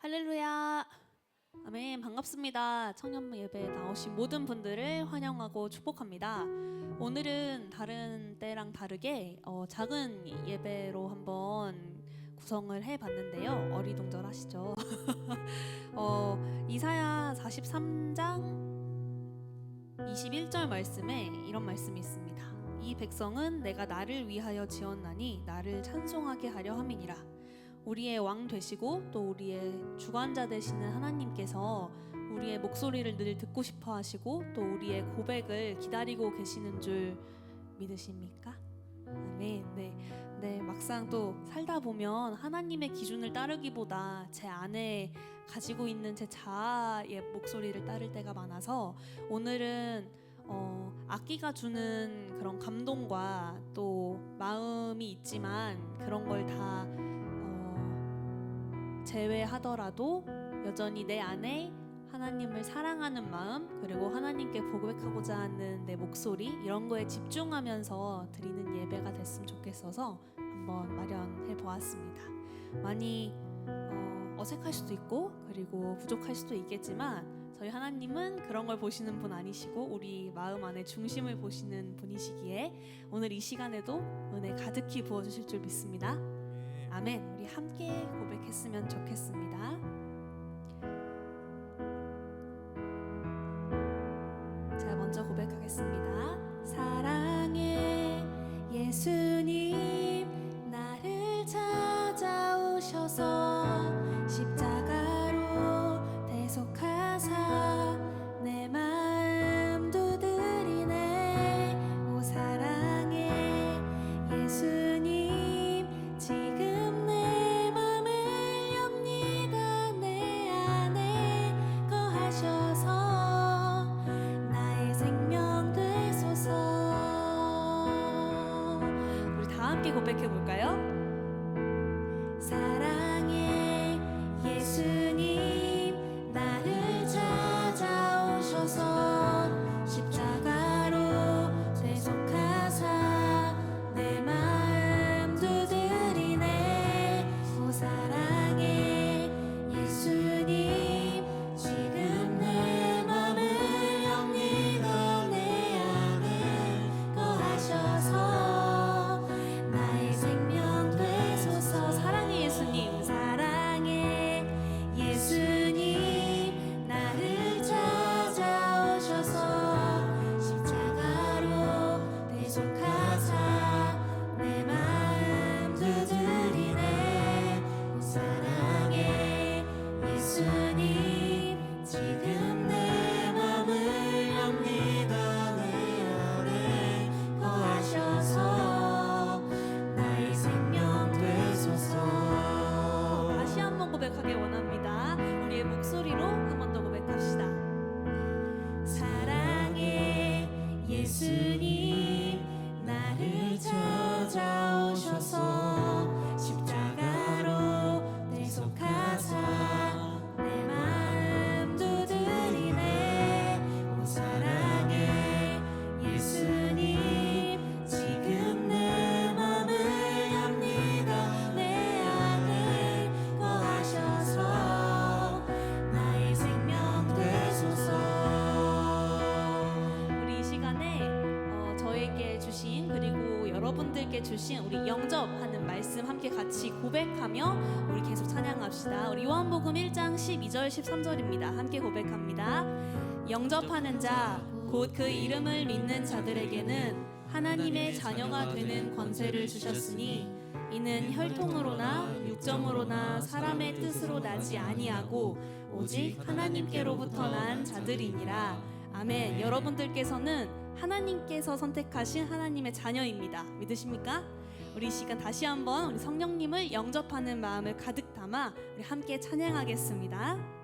할렐루야. 아멘. 반갑습니다. 청년부 예배에 나오신 모든 분들을 환영하고 축복합니다. 오늘은 다른 때랑 다르게 어, 작은 예배로 한번 구성을 해 봤는데요. 어리둥절하시죠? 어, 이사야 43장 21절 말씀에 이런 말씀이 있습니다. 이 백성은 내가 나를 위하여 지었나니 나를 찬송하게 하려 함이니라. 우리의 왕 되시고 또 우리의 주관자 되시는 하나님께서 우리의 목소리를 늘 듣고 싶어 하시고 또 우리의 고백을 기다리고 계시는 줄 믿으십니까? 아멘. 네. 네, 막상 또 살다 보면 하나님의 기준을 따르기보다 제 안에 가지고 있는 제 자아의 목소리를 따를 때가 많아서 오늘은 어, 악기가 주는 그런 감동과 또 마음이 있지만 그런 걸다 어, 제외하더라도 여전히 내 안에 하나님을 사랑하는 마음 그리고 하나님께 고백하고자 하는 내 목소리 이런 거에 집중하면서 드리는 예배가 됐으면 좋겠어서 한번 마련해 보았습니다. 많이 어, 어색할 수도 있고 그리고 부족할 수도 있겠지만 저희 하나님은 그런 걸 보시는 분 아니시고 우리 마음 안에 중심을 보시는 분이시기에 오늘 이 시간에도 은혜 가득히 부어 주실 줄 믿습니다. 아멘. 우리 함께 고백했으면 좋겠습니다. 고백해 볼까요? 여러분들께 주신 우리 영접하는 말씀 함께 같이 고백하며 우리 계속 찬양합시다. 우리 요한복음 1장 12절 13절입니다. 함께 고백합니다. 영접하는 자 곧 그 이름을 믿는 자들에게는 하나님의 자녀가 되는 권세를 주셨으니 이는 혈통으로나 육정으로나 사람의 뜻으로 나지 아니하고 오직 하나님께로부터 난 자들이니라. 아멘. 여러분들께서는 하나님께서 선택하신 하나님의 자녀입니다. 믿으십니까? 우리 이 시간 다시 한번 우리 성령님을 영접하는 마음을 가득 담아 우리 함께 찬양하겠습니다.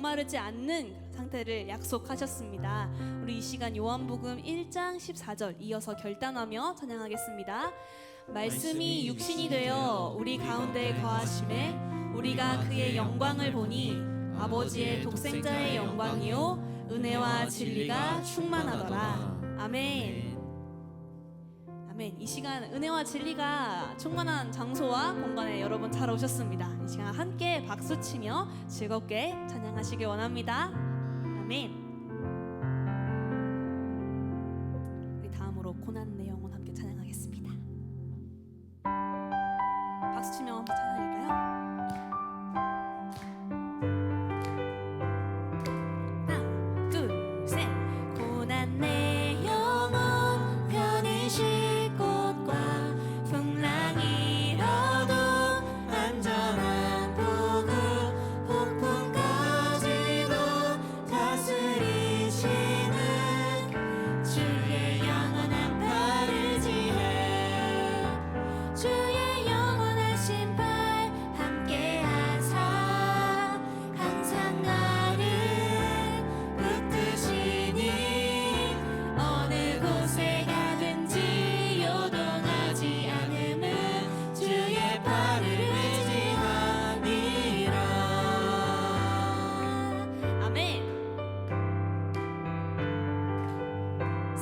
목마르지 않는 상태를 약속하셨습니다. 우리 이 시간 요한복음 1장 14절 이어서 결단하며 찬양하겠습니다. 말씀이 육신이 되어 우리 가운데 거하심에 우리가 그의 영광을 보니 아버지의 독생자의 영광이요 은혜와 진리가 충만하더라. 아멘. 아멘. 이 시간 은혜와 진리가 충만한 장소와 공간에 여러분 잘 오셨습니다. 이 시간 함께 박수 치며 즐겁게 찬양 찬양하시길 원합니다. 아멘. 우리 다음으로 코난네요.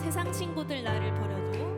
세상 친구들 나를 버려도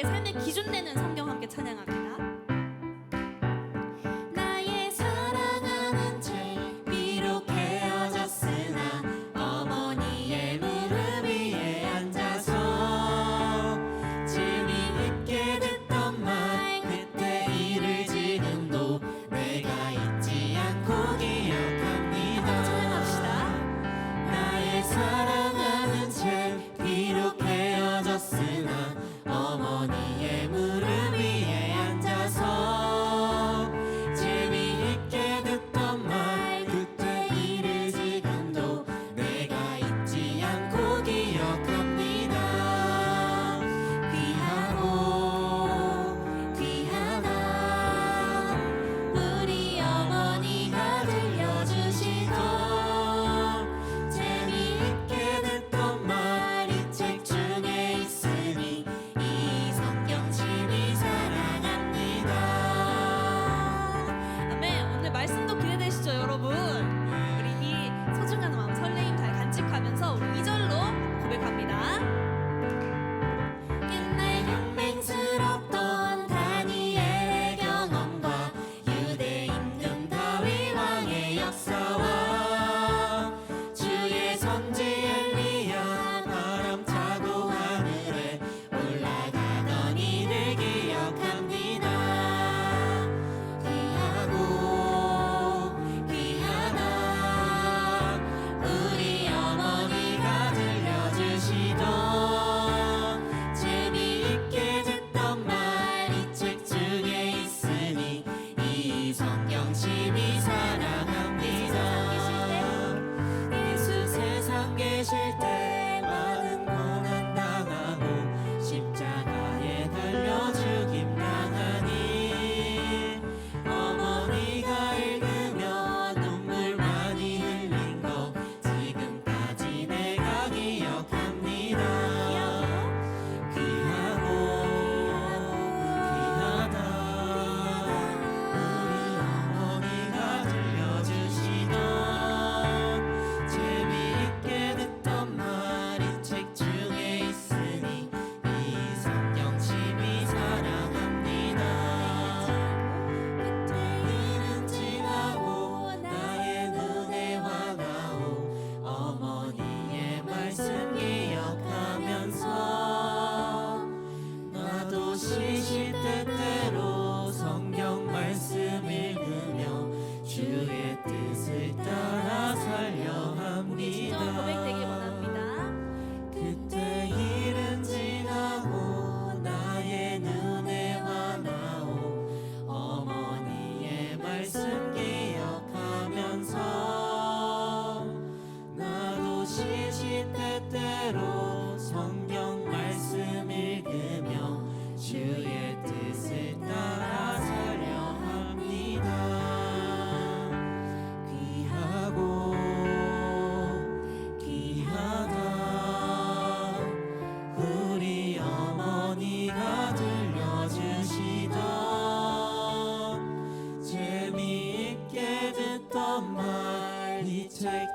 우리의 삶의 기준 되는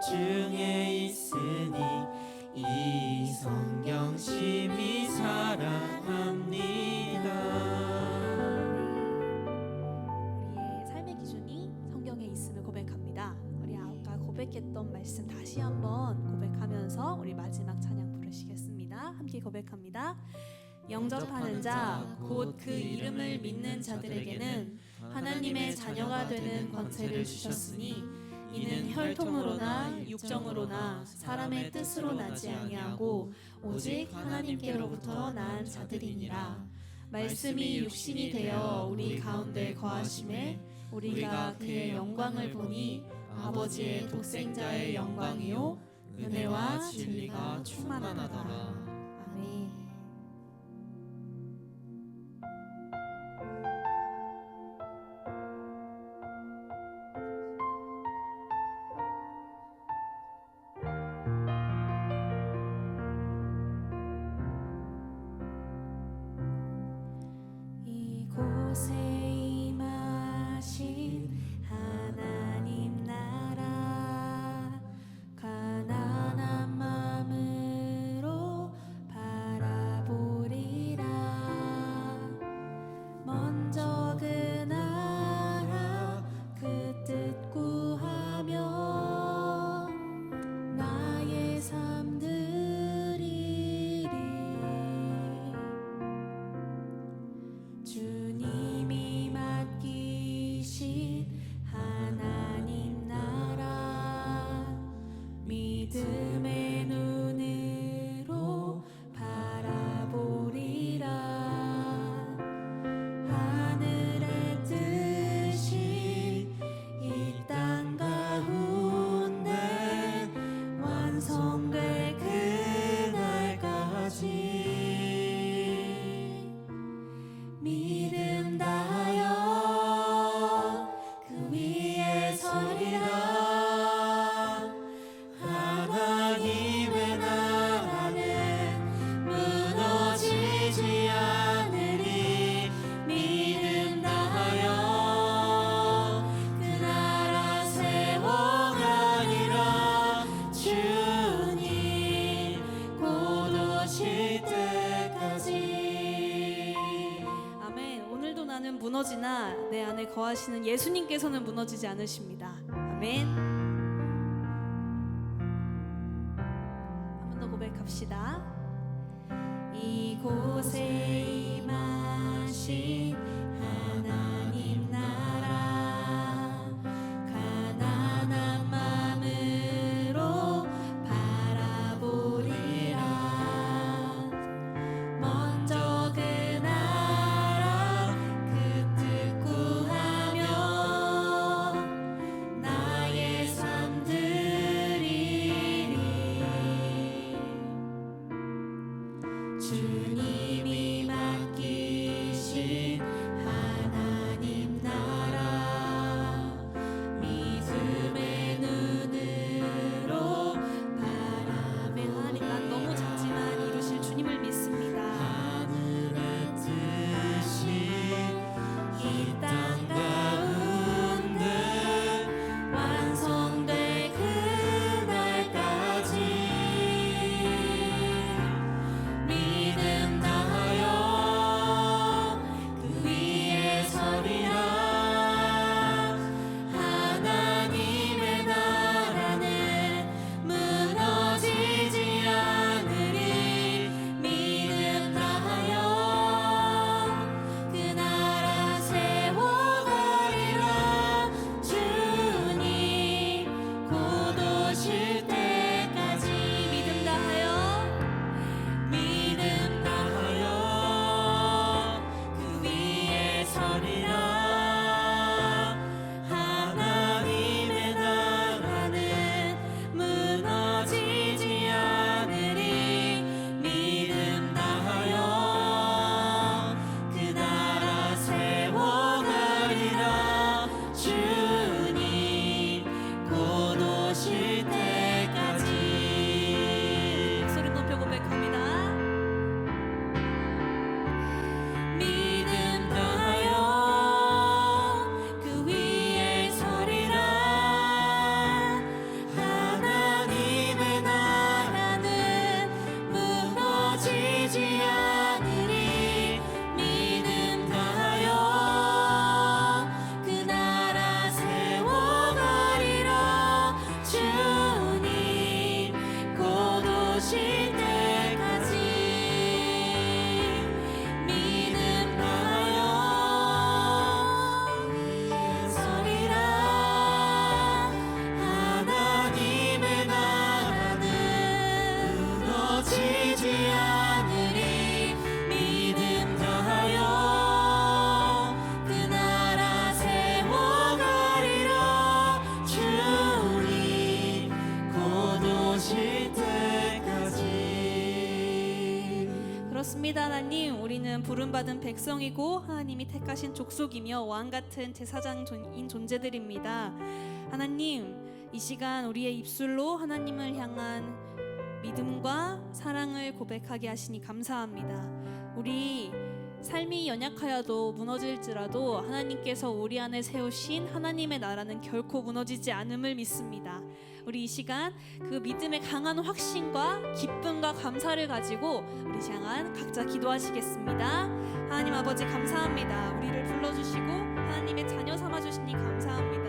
중에 있으니 이 성경 심히 사랑합니다. 우리의 삶의 기준이 성경에 있음을 고백합니다. 우리 아까 고백했던 말씀 다시 한번 고백하면서 우리 마지막 찬양 부르시겠습니다. 함께 고백합니다. 영접하는 자, 곧 그 이름을 믿는 자들에게는 하나님의 자녀가 되는 권세를 주셨으니 이는 혈통으로나 육정으로나 사람의 뜻으로 나지 아니하고 오직 하나님께로부터 나은 자들이니라. 말씀이 육신이 되어 우리 가운데 거하심에 우리가 그의 영광을 보니 아버지의 독생자의 영광이요 은혜와 진리가 충만하더라. 하시는 예수님께서는 무너지지 않으십니다. 아멘. 한 번 더 고백합시다. 이곳에 임하신 그렇습니다 하나님. 우리는 부름받은 백성이고 하나님이 택하신 족속이며 왕 같은 제사장인 존재들입니다. 하나님 이 시간 우리의 입술로 하나님을 향한 믿음과 사랑을 고백하게 하시니 감사합니다. 우리 삶이 연약하여도 무너질지라도 하나님께서 우리 안에 세우신 하나님의 나라는 결코 무너지지 않음을 믿습니다. 우리 이 시간 그 믿음의 강한 확신과 기쁨과 감사를 가지고 우리 시간 각자 기도하시겠습니다. 하나님 아버지 감사합니다. 우리를 불러주시고 하나님의 자녀 삼아 주시니 감사합니다.